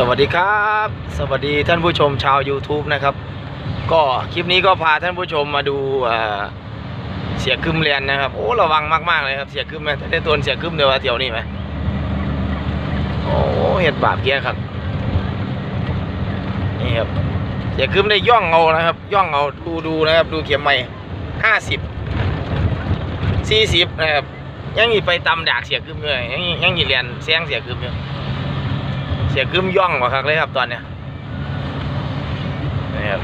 สวัสดีครับ สวัสดีท่านผู้ชมชาว YouTube นะครับ ก็คลิปนี้ก็พาท่านผู้ชมมาดูเสียคึมเรียนนะครับโอ้ระวังมากๆเลยครับเสียคึมไหมถ้าได้ตัวเสียคึมเดี๋ยวเที่ยวนี้ไหมโอ้เห็ดบาปเกี้ยครับนี่ครับเสียคึมได้ย่องเอานะครับ ย่องเอาดูดูนะครับ ดูเข็มใหม่ห้าสิบสี่สิบนะครับยังมีไปตำดากเสียคึมเลยยังยังมีเรียนเสียงเสียคึมอยู่ สียกึมย่องกว่าครับเลยครับตอนเนี้ยนี่ครับ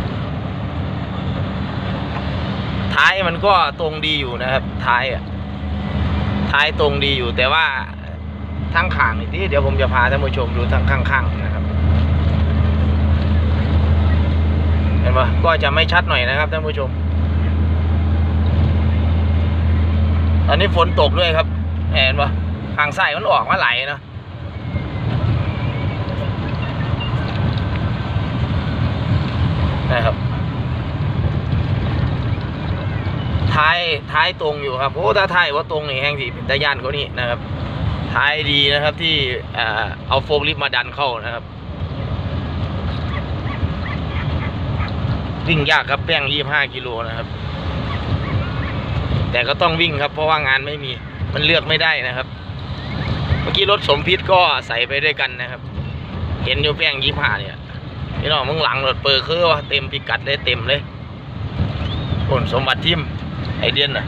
ท้ายมันก็ตรงดีอยู่นะครับ ท้ายอะท้ายตรงดีอยู่ แต่ว่าทั้งข้างนี่ที่เดี๋ยวผมจะพาท่านผู้ชมดูทั้งข้างๆนะครับเห็นปะก็จะไม่ชัดหน่อยนะครับท่านผู้ชม ตอนนี้ฝนตกด้วยครับ เห็นปะทางซ้ายมันออกมาไหลเนาะ นะครับ ท้ายท้ายตรงอยู่ครับโอ้ถ้าท้ายว่าตรงนี่แห้งสิเป็นตะย่านเขานี่นะครับ ท้ายดีนะครับที่เอาโฟกลิฟต์มาดันเข้านะครับ วิ่งยากครับแป้งยี่ห้ากิโลนะครับ แต่ก็ต้องวิ่งครับ เพราะว่างานไม่มีมันเลือกไม่ได้นะครับ เมื่อกี้รถสมพิษก็ใส่ไปด้วยกันนะครับ เห็นอยู่แป้งยี่ห้าเนี่ย พี่น้องมึงหลังรถเปิดคือว่าเต็มพิกัดเลยเต็มเลยผลสมบัติทิมไอเดียนน่ะ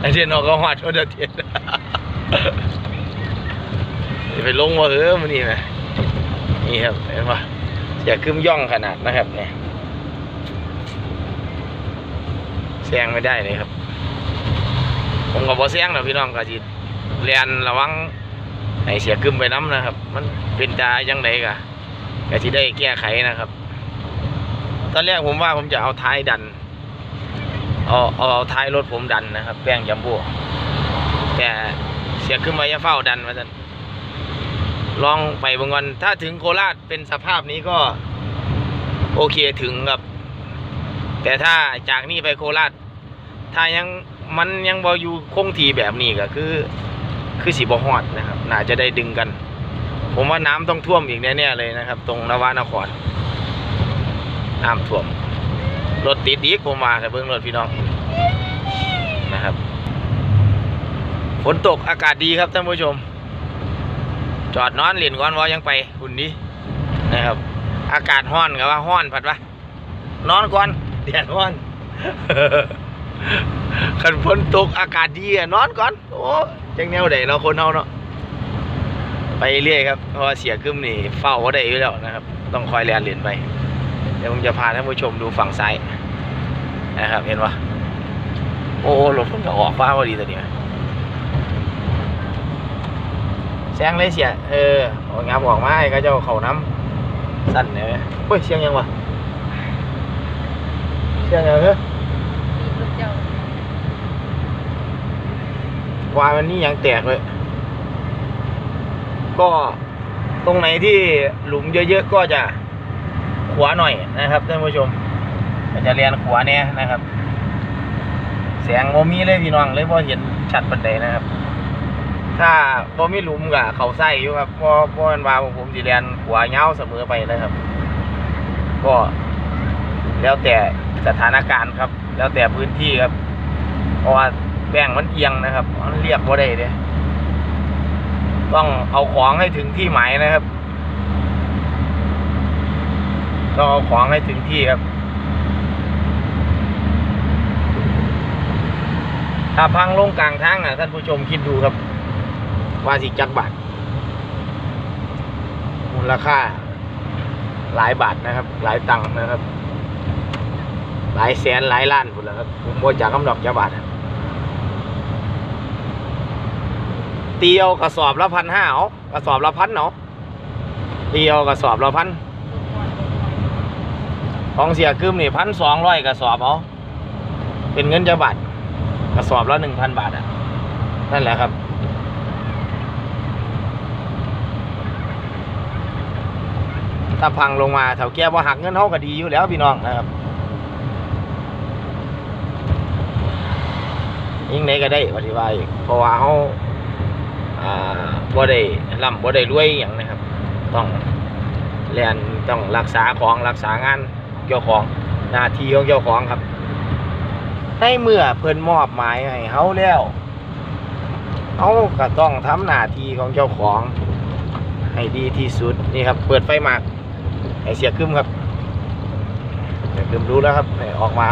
ไอเดียนออกก็หอดโอเดเทียนไปลงมาเออมันนี่ไหมนี่ครับเห็นปะอย่าขึ้นย่องขนาดนะครับเนี่ยแซงไม่ได้เลยครับ ผมกับบอแซงนะพี่น้องก็จิเรียนระวังให้เสียกึมไปน้ำนะครับ มันเป็นตายังไงกะ ก็ที่ได้แก้ไขนะครับ ตอนแรกผมว่าผมจะเอาท้ายดัน เอาเอาเอาท้ายรถผมดันนะครับ แป้งจัมโบ้แต่เสียขึ้นมาจะเฝ้าดันมาสันลองไปบางวันถ้าถึงโคราชเป็นสภาพนี้ก็ โอเคถึงครับ แต่ถ้าจากนี่ไปโคราช ถ้ายังมันยังบออยู่คงทีแบบนี้ก็คือ คือสีบอฮอดนะครับ น่าจะได้ดึงกัน ผมว่าน้ำต้องท่วมอีกแน่ๆเลยนะครับ ตรงนวานครน้ำท่วม รถติดอีกผมมาแต่เบิ้งรถพี่น้องนะครับฝนตกอากาศดีครับท่านผู้ชม จอดนอนเหรียญก้อนวอยังไปหุ่นนี้นะครับ อากาศห้อนกับว่าห้อนผัดวะนอนก่อนเดี๋ยวนอนขันฝนตกอากาศดีอะนอนก่อนโอ้จังแนวใดเนาะคนเฮาเนาะ ไปเรื่อยครับเพราะว่าเสียกึมนี่เฝ้าก็ได้อยู่แล้วนะครับ ต้องคอยแลนเหรียญไป เดี๋ยวผมจะพาท่านผู้ชมดูฝั่งซ้ายนะครับ เห็นปะโอ้รถผมจะออกฟ้าพอดีตัวนี้แซงเลยเสีย เออออกงับออกมาให้เขาเจ้าเขาน้ำสั่นเลยเฮ้ยเสียงยังวะเสียงยังเหรอวายมันนี่ยังแตกเลย ก็ตรงไหนที่หลุมเยอะๆก็จะขวาหน่อยนะครับท่านผู้ชมจะเรียนขวาเนี่ยนะครับแสงโมมีเลยพี่น้องเลยพอเห็นชัดปันใดนะครับ ถ้าพอมีหลุมกับเขาไส้อยู่ครับเพอพอมันว่าผมสิเรียนขวาเงาเสมอไปนะครับ ก็แล้วแต่สถานการณ์ครับ แล้วแต่พื้นที่ครับเพราะว่าแป้งมันเอียงนะครับมันเรียบว่ได้เด้ ต้องเอาของให้ถึงที่หมายนะครับ ต้องเอาของให้ถึงที่ครับ ถ้าพังลงกลางทางอะท่านผู้ชมคิดดูครับ ว่าสิจักบาทมูลค่า หลายบาทนะครับ หลายตังค์นะครับ หลายแสนหลายล้านพุ่นแหละครับผมบ่จากคำดอกจะบาทเตียวกระสอบละพันห้าเอากระสอบละพันเนาะเตียวกระสอบละพันของเสียกึมนี่พันสองร้อยกระสอบเอาเป็นเงินจะบาทกระสอบละหนึ่งพันบาทอะนั่นแหละครับถ้าพังลงมาแถวแก้ว่าหักเงินเขาก็ดีอยู่แล้วพี่น้องนะครับยิ่งไหนก็ได้ปฏิวัติเพราะว่าเขา บ่ได้ร่ำบ่ได้รวยอย่างนะครับ ต้องเรียนต้องรักษาของรักษางานเจ้าของหน้าที่ของเจ้าของครับในเมื่อเพิ่นมอบหมายให้เฮาแล้วเฮาก็ต้องทำหน้าที่ของเจ้าของ ให้ดีที่สุดนี่ครับ เปิดไฟหมากให้เสียคึมครับเสียคึมรู้แล้วครับให้ออกมา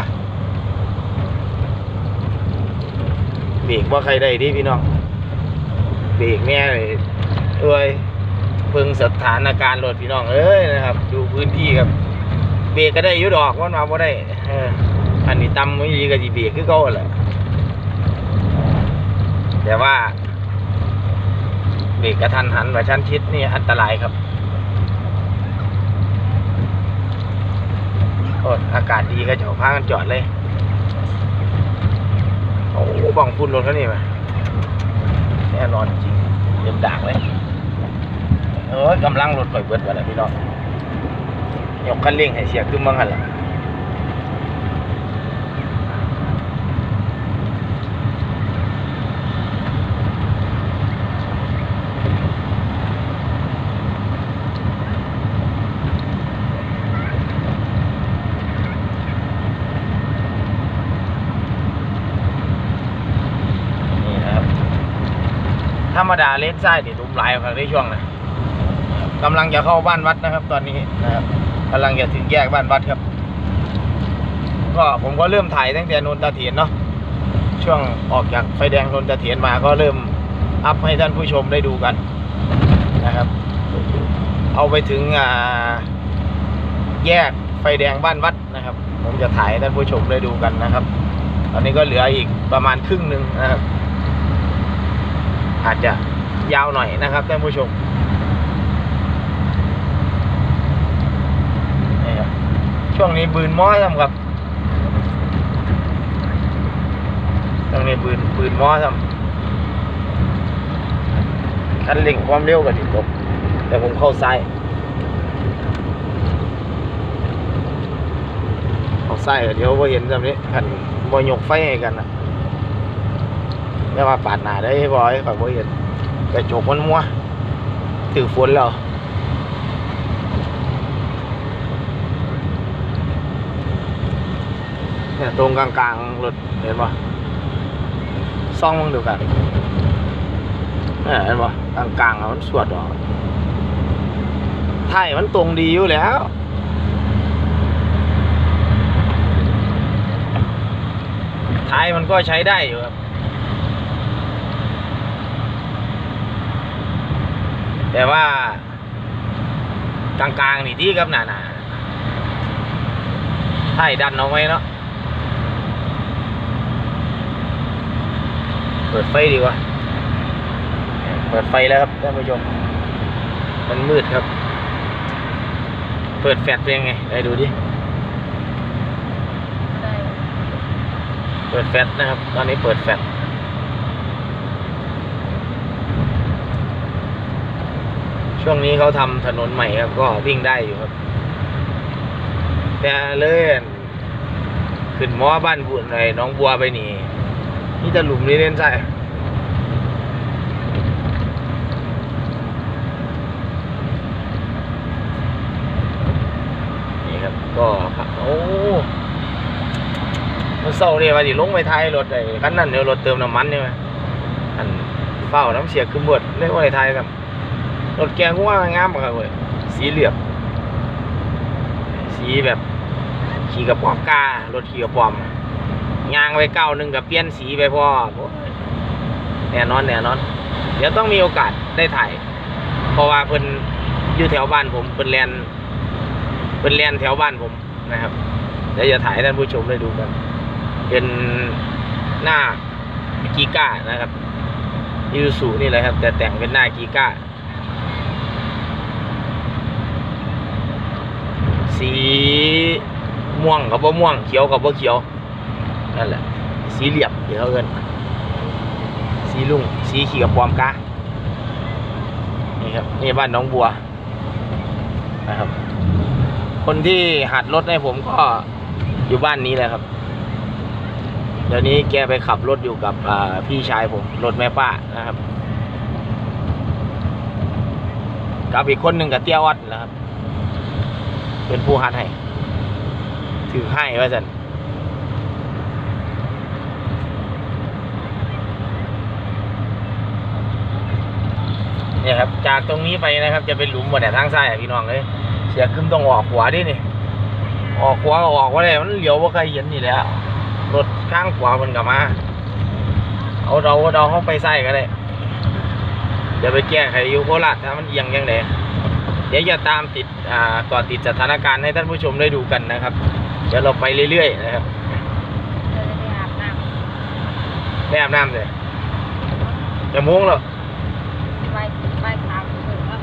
เบรกว่าใครได้ดิพี่น้อง เบรกแม่เลยเอ้ยเพิ่งสถานการณ์รถพี่น้องเอ้ยนะครับ ดูพื้นที่ครับ เบรกก็ได้ยุดอกว่ามาบ่ได้อันนี้ตำไม่ดีก็จีเบรกคือเก่าแหละแต่ว่าเบรกกระทันหันว่าชั้นชิดนี่อันตรายครับโอ้อากาศดีก็จะพากันจอดเลย โอ้บ้องพุ่นรถเขานี่ม แน่นอนจริงเต็มด่างเลยเอ้ยกำลังรถปล่อยเบิดไปแล้วพี่น้องยกคันเร่งให้เสียขึ้นบ้างหันละนี่นะครับ ธ รรมดาเลนซ้ายนี่ดุมหลายครับในช่วงนะกำลังจะเข้าบ้านวัดนะครับ ตอนนี้นะครับกำลังจะถึงแยกบ้านวัดครับ ก็ผมก็เริ่มถ่ายตั้งแต่นนตาเถียนเนาะช่วงออกจากไฟแดงนนตาเถียนมาก็เริ่มอัพให้ท่านผู้ชมได้ดูกันนะครับ เอาไปถึงแยกไฟแดงบ้านวัดนะครับ ผมจะถ่ายให้ท่านผู้ชมได้ดูกันนะครับ ตอนนี้ก็เหลืออีกประมาณครึ่งหนึ่งนะครับ อาจจะยาวหน่อยนะครับท่านผู้ชมช่วงนี้บืนม้อทำครับช่วงนี้บืนบืนม้อทำคันเร่งความเร็วกันดิผมแต่ผมเข้าซ้ายเข้าซ้ายเดี๋ยวพอเห็นแบบนี้คันบอยกไฟให้กันนะ ไม่ว่าปาดหน้าได้บอยข่อยบ่เห็นแต่จกมันมัวถือฝนแล้วเนี่ยตรงกลางๆรถเห็นปะซ่องมึงดูกันเนี่ยเห็นปะกลางๆมันสวดออกไทยมันตรงดีอยู่แล้วท้ายมันก็ใช้ได้อยู่ครับ แต่ว่ากลางๆนี่ที่ครับหนาๆท้ายดันเอาไว้เนาะเปิดไฟดีกว่า เปิดไฟแล้วครับท่านผู้ชม มันมืดครับ เปิดแฟลชเป็นยังไงได้ดูดิได้เปิดแฟลชนะครับ ตอนนี้เปิดแฟลช ช่วงนี้เขาทำถนนใหม่ครับ ก็วิ่งได้อยู่ครับ แต่เลยขึ้นมอบ้านบุญไรน้องบัวไปนี่นี่จะหลุมนี่เล่นใช่นี่ครับ ก็ครับโอ้มันเศร้าเนี่ยว่าสิลงไปท้ายรถไอ้คันนั้นเนี่ยรถเติมน้ำมันเนี่ยอันเฝ้าน้ำเสียขึ้นบดเรียกว่าไอ้ท้ายครับ รถแกงว่างามครับเว้ยสีเหลือบสีแบบขี่กระป๋อมการถขี่กระป๋อมยางไปเก้าหนึ่งกับเปลี่ยนสีไปพอโอ้ยแน่นอนแน่นอน เดี๋ยวต้องมีโอกาสได้ถ่าย เพราะว่าเพิ่นอยู่แถวบ้านผมเพิ่นแลนเพิ่นแลนแถวบ้านผมนะครับเดี๋ยวจะถ่ายท่านผู้ชมได้ดูกัน เป็นหน้ากีก้านะครับยูสุนี่แหละครับ แต่แต่งเป็นหน้ากีก้า สีม่วงกับว่าม่วงเขียวกับว่าเขียวนั่นแหละ สีเหลี่ยมเดี๋ยวเขาเอินสีลุงสีขี่กับปอมกานี่ครับนี่บ้านน้องบัวนะครับ คนที่หัดรถให้ผมก็อยู่บ้านนี้แหละครับ เดี๋ยวนี้แกไปขับรถอยู่กับพี่ชายผมรถแม่ป้านะครับกับอีกคนหนึ่งกับเตี้ยออดนะครับ เป็นผู้หัดให้ถือให้ว่าสันเนี่ยครับ จากตรงนี้ไปนะครับ จะเป็นหลุมบนแต่ทางซ้ายพี่น้องเลยเสียขึ้นต้องออกขวาดินี่ออกขวาออกว่าเลยมันเหลียวว่าใครเห็นนี่แหละรถข้างขวามันกลับมา เอาเราเราเข้าไปใส่ก็ได้เดี๋ยวไปแก้ไขอยูโคราชถ้ามันเอียงยังไงเดี๋ยวจะตามติดอ่าก่อนติดสถานการณ์ให้ท่านผู้ชมได้ดูกันนะครับ เดี๋ยวเราไปเรื่อยๆนะครับเดินไปอาบน้ได้อาบน้ำเลยจะมุ้งแล้วำไปไปทางถึงแล้ว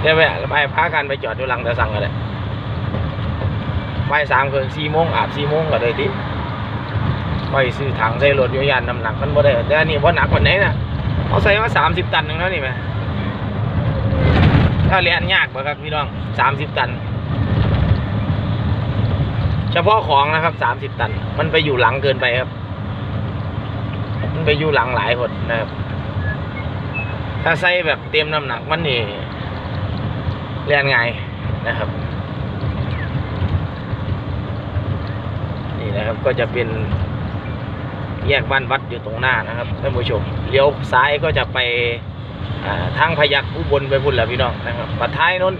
เดี๋ยวไปไปพากันไปจอดอยู่หลังตะสังกันเลยไปสามคืนสี่โมงอาบสี่โมงก็ได้ที่ไปซื้อถังใส่รถอยยานน้ำหนักมันบ่ได้แต่อันนี้บ่หนักกว่าไหนนะเอาใส่มาสามสิบตันหนึ่งแล้วนี่ไหม ถ้าเรียนยากกว่าครับพี่น้องสามสิบตัน เฉพาะของนะครับสามสิบตัน มันไปอยู่หลังเกินไปครับ มันไปอยู่หลังหลายคนนะครับ ถ้าใส่แบบเต็มน้ำหนักมันนี่เรียนไงนะครับ นี่นะครับก็จะเป็นแยกบ้านวัดอยู่ตรงหน้านะครับท่านผู้ชมเลี้ยวซ้ายก็จะไป ทางพยัคฆ์อุบลไปพุ่นแล้วพี่น้องนะครับปะท้ายโนน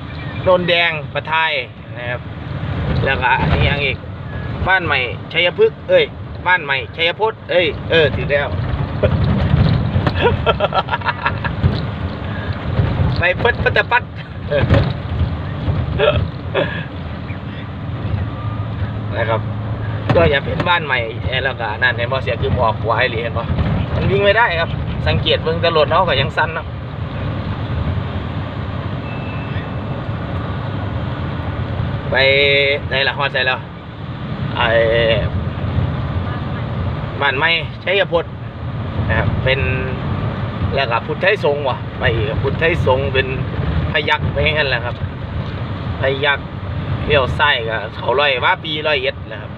โนนแดงปะท้ายนะครับแล้วก็อันนี้ยังอีกบ้านใหม่ชัยพฤกษ์เอ้ยบ้านใหม่ชัยพจน์เอ้ยเออถึงแล้วไปปัดปัดตะปัดนะครับก็อย่าเป็นบ้านใหม่เอ้ยแล้วก็นั่นเห็นบ่เสียคือออกขวาให้เหรียญบ่มันวิ่งไม่ได้ครับ สังเกตเบิ่งแตรถเนาะก็ยังสั้นเนาะ ไปไหนล่ะฮอดใส่แล้วไอ้บ้านใหม่ชัยพจน์นะครับเป็นแล้วก็พุทธไทยสงฆ์วะไปอีกพุทธไทยสงฆ์เป็นพยักไปงั้นแหละครับพยักเลี้ยวซ้ายก็เขาร้อยว่าปีร้อยเอ็ดนะครับ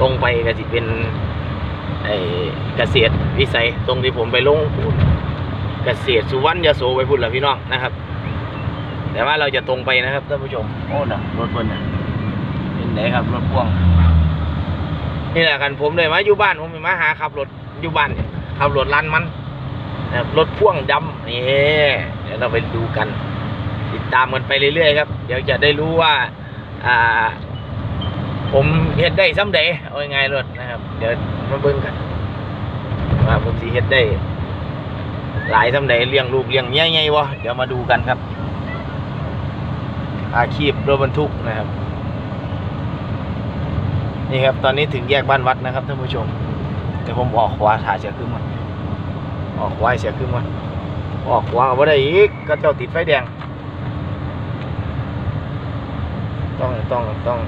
ตรงไปก็สิเป็นไอ้เกษตรวิสัยตรงที่ผมไปลงพูนเกษตรสุวรรณยโสไปพูดแหละพี่น้องนะครับ แต่ว่าเราจะตรงไปนะครับท่านผู้ชมโอ้นะรถคนน่ะเป็นไหนครับรถพ่วงนี่แหละกันผมเลยมาอยู่บ้านผมมาหาขับรถอยู่บ้านเนี่ยขับรถลันมันนะครับรถพ่วงดำนี่เดี๋ยวเราไปดูกัน ติดตามกันไปเรื่อยๆครับ เดี๋ยวจะได้รู้ว่าอ่า ผมเฮ็ดได้ซ้ำใดเอายังไงรถนะครับ เดี๋ยวมาเบิ่งกันว่าผมสิเฮ็ดได้ หลายซ้ำใดเลี้ยงลูกเลี้ยงเมียไงวะเดี๋ยวมาดูกันครับ อาชีพรถบรรทุกนะครับ นี่ครับ ตอนนี้ถึงแยกบ้านวัดนะครับท่านผู้ชมเดี๋ยวผมออกขวาถ่ายเสียขึ้นมาออกขวาเสียขึ้นมาออกขวาก็บ่ได้อีกก็เจ้าติดไฟแดง ต้องต้องต้อง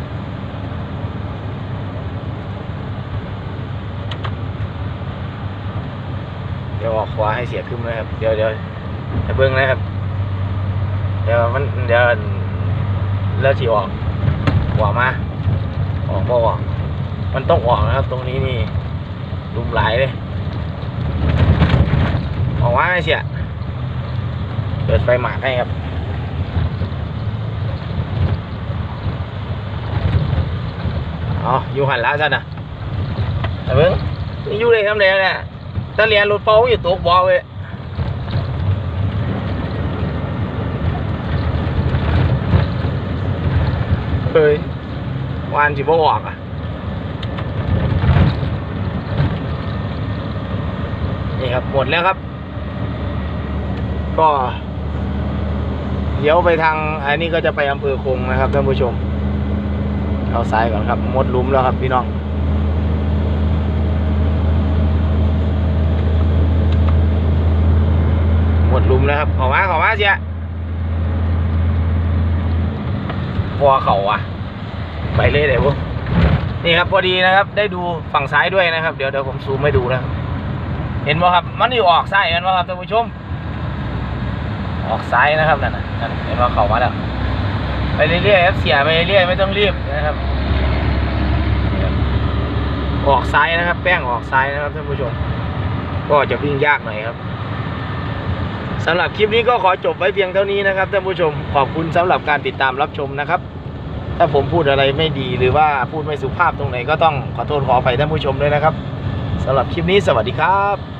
เดี๋ยวออกขวาให้เสียขึ้นนะครับ เดี๋ยวเดี๋ยวเบิ้องนะครับ เดี๋ยวมันเดี๋ยว แล้วที่ออกขวมาออกบ่ออกมันต้องออกนะครับ ตรงนี้นี่ลุมหลายเลยออกมาไม่เสียเปิดไฟหมากให้ครับอ๋ออยู่หันละซะนะแต่เบิ่งอยู่เลยทำเลยเนี่ยถ้าเรียนรถเป้าอยู่ตกบ่อเว้ย เฮ้ยวานสิบ่ออกอะนี่ครับหมดแล้วครับ ก็ เดี๋ยวไปทางอันนี้ก็จะไปอำเภอคงนะครับท่านผู้ชมเอาซ้ายก่อนครับหมดลุมแล้วครับพี่น้องหมดลุมแล้วครับขอมาขอมาเชีย พอเขาอะ ไปเลยเดี๋ยวผมนี่ครับพอดีนะครับ ได้ดูฝั่งซ้ายด้วยนะครับ เดี๋ยวเดี๋ยวผมซูมให้ดูนะเห็นไหมครับ มันอยู่ออกซ้ายเห็นไหมครับท่านผู้ชม ออกซ้ายนะครับนั่นนะนั่นเห็นไหมเขามาแล้วไปเรื่อยๆครับเสียไปเรื่อยไม่ต้องรีบนะครับ ออกซ้ายนะครับ แป้งออกซ้ายนะครับท่านผู้ชม ก็จะวิ่งยากหน่อยครับ สำหรับคลิปนี้ก็ขอจบไว้เพียงเท่านี้นะครับท่านผู้ชมขอบคุณสำหรับการติดตามรับชมนะครับ ถ้าผมพูดอะไรไม่ดีหรือว่าพูดไม่สุภาพตรงไหนก็ต้องขอโทษขออภัยท่านผู้ชมด้วยนะครับสำหรับคลิปนี้สวัสดีครับ